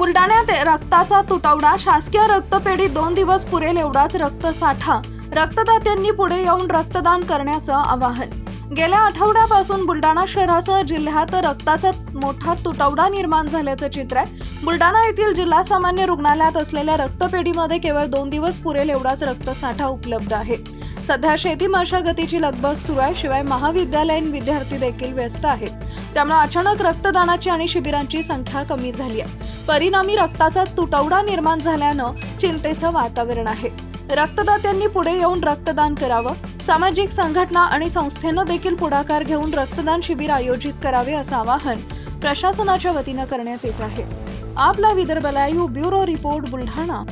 बुलडाण्यात रक्ताचा तुटवडा शासकीय रक्तपेढी दोन दिवस पुरेल एवढाच रक्तसाठा. रक्तदात्यांनी पुढे येऊन रक्तदान करण्याचं आवाहन. गेल्या आठवड्यापासून बुलढाणा शहरासह जिल्ह्यात रक्ताचा मोठा तुटवडा निर्माण झाल्याचं चित्र आहे. बुलडाणा येथील जिल्हा सामान्य रुग्णालयात असलेल्या रक्तपेढीमध्ये केवळ दोन दिवस पुरेल एवढाच रक्तसाठा उपलब्ध आहे. सध्या शेती मशागतीची लगबग सुरू आहे शिवाय महाविद्यालयीन विद्यार्थी देखील व्यस्त आहेत. त्यामुळे अचानक रक्तदानाची आणि शिबिरांची संख्या कमी झाली आहे. परिणामी रक्ताचा तुटवडा निर्माण झाल्यानं चिंतेचं वातावरण आहे. रक्तदात्यांनी पुढे येऊन रक्तदान करावं सामाजिक संघटना आणि संस्थेनं देखील पुढाकार घेऊन रक्तदान शिबिर आयोजित करावे असं आवाहन प्रशासनाच्या वतीनं करण्यात येत आहे. आपला Vidarbha live bureau report Buldhana.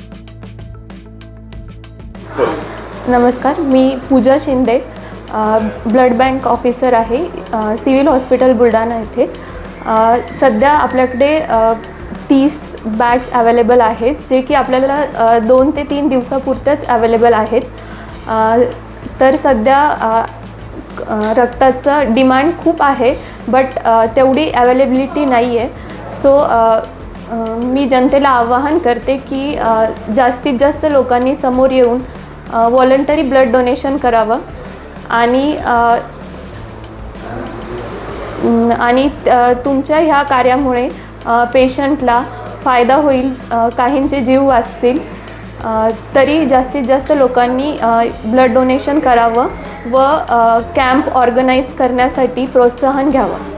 नमस्कार मी Pooja Shinde blood bank officer आहे सिव्हिल हॉस्पिटल बुलढाणा येथे सध्या आपल्याकडे तीस बॅग्स अवेलेबल आहेत जे की आपल्याला दोन ते तीन दिवसापुरत्याच अवेलेबल आहेत. तर सध्या रक्ताचं डिमांड खूप आहे बट तेवढी अवेलेबिलिटी नाही आहे सो मी जनतेला आवाहन करते की जास्तीत जास्त लोकांनी समोर येऊन व्हॉलंटरी ब्लड डोनेशन करावं. आणि आणि तुमच्या ह्या कार्यामुळे पेशंटला फायदा होईल काहींचे जीव वाचतील. तरी जास्तीत जास्त लोकांनी ब्लड डोनेशन करावं व कॅम्प ऑर्गनाईज करण्यासाठी प्रोत्साहन घ्यावं.